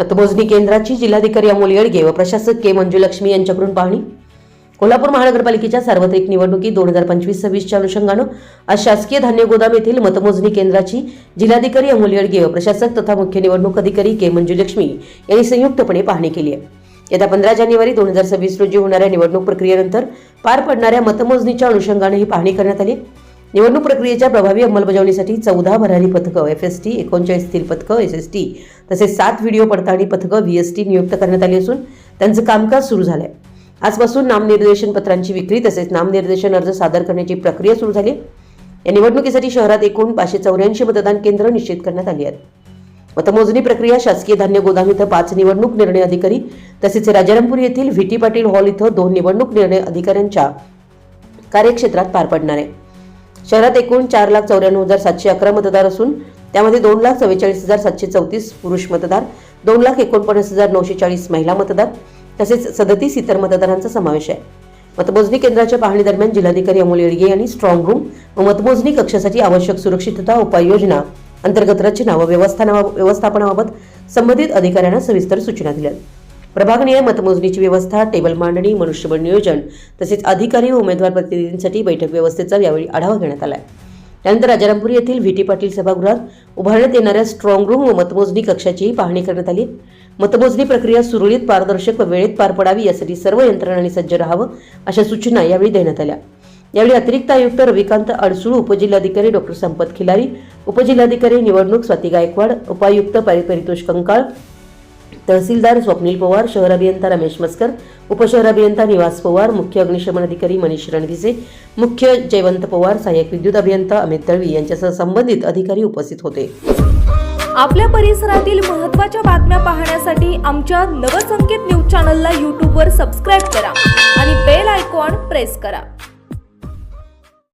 मतमोजणी केंद्राची जिल्हाधिकारी अमोल येडगे व प्रशासक के मंजुलक्ष्मी यांच्याकडून पाहणी. कोल्हापूर महानगरपालिकेच्या सार्वत्रिक निवडणुकी दोन हजार पंचवीस सव्वीसच्या अनुषंगानं आज शासकीय धान्य गोदाम येथील मतमोजणी केंद्राची जिल्हाधिकारी अमोल येडगे व प्रशासक तथा मुख्य निवडणूक अधिकारी के मंजुलक्ष्मी यांनी संयुक्तपणे पाहणी केली आहे. येत्या पंधरा जानेवारी दोन हजार सव्वीस रोजी होणाऱ्या निवडणूक प्रक्रियेनंतर पार पडणाऱ्या मतमोजणीच्या अनुषंगाने ही पाहणी करण्यात आली निवडणूक प्रक्रियेच्या प्रभावी अंमलबजावणीसाठी चौदा भरारी पथकं एफ एस टी एकोणचाळीस स्थिर पथकं एस एस टी तसेच सात व्हिडिओ पडताळणी पथकं व्ही एस टी नियुक्त करण्यात आली असून त्यांचं कामकाज सुरू झालं आहे आजपासून नामनिर्देशन पत्रांची विक्री तसेच नामनिर्देशन अर्ज सादर करण्याची प्रक्रिया सुरू झाली या निवडणुकीसाठी शहरात एकूण पाचशे चौऱ्याऐंशी मतदान केंद्र निश्चित करण्यात आली आहेत. मतमोजणी प्रक्रिया शासकीय धान्य गोदाम इथं पाच निवडणूक निर्णय अधिकारी तसेच राजारामपूर येथील व्ही टी पाटील हॉल इथं दोन निवडणूक निर्णय अधिकाऱ्यांच्या कार्यक्षेत्रात पार पडणार आहे. शहरात एकूण चार लाख चौऱ्याण्णव हजार सातशे अकरा मतदार असून त्यामध्ये दोन लाख चव्वेचाळीस हजार सातशे चौतीस पुरुष मतदार दोन लाख एकोणपन्नास हजार नऊशे चाळीस महिला मतदार तसेच सदतीस इतर मतदारांचा समावेश आहे. मतमोजणी केंद्राच्या पाहणी दरम्यान जिल्हाधिकारी अमोल येडगे यांनी स्ट्रॉंग रूम व मतमोजणी कक्षासाठी आवश्यक सुरक्षितता उपाययोजना अंतर्गत रचना व व्यवस्थापनाबाबत संबंधित अधिकाऱ्यांना सविस्तर सूचना दिल्या प्रभागनीय मतमोजणीची व्यवस्था टेबल मांडणी मनुष्यबळ नियोजन तसेच अधिकारी व उमेदवार प्रतिनिधींसाठी बैठक व्यवस्थेचा यावेळी आढावा घेण्यात आला त्यानंतर राजारामपुरी येथील व्ही. टी. पाटील सभागृहात उभारण्यात येणाऱ्या स्ट्रॉंग रूम व मतमोजणी कक्षाचीही पाहणी करण्यात आली. मतमोजणी प्रक्रिया सुरळीत पारदर्शक व वेळेत पार पडावी यासाठी सर्व यंत्रणांनी सज्ज राहावं अशा सूचना यावेळी देण्यात आल्या. यावेळी अतिरिक्त आयुक्त रविकांत अडसूळ उपजिल्हाधिकारी डॉक्टर संपत खिलारी उपजिल्हाधिकारी निवडणूक स्वाती गायकवाड उपायुक्त परितोष कंकाळ तहसीलदार स्वप्नील पवार शहर अभियंता रमेश मस्कर उपशहर अभियंता निवास पवार मुख्य अग्निशमन अधिकारी मनीष रणदिसे मुख्य जयवंत पवार सहाय्यक विद्युत अभियंता अमित तळवी यांच्यासह संबंधित अधिकारी उपस्थित होते. आपल्या परिसरातील महत्त्वाच्या बातम्या पाहण्यासाठी आमच्या नवसंकेत न्यूज चॅनलला यूट्यूबवर सबस्क्राईब करा आणि बेल आयकॉन प्रेस करा.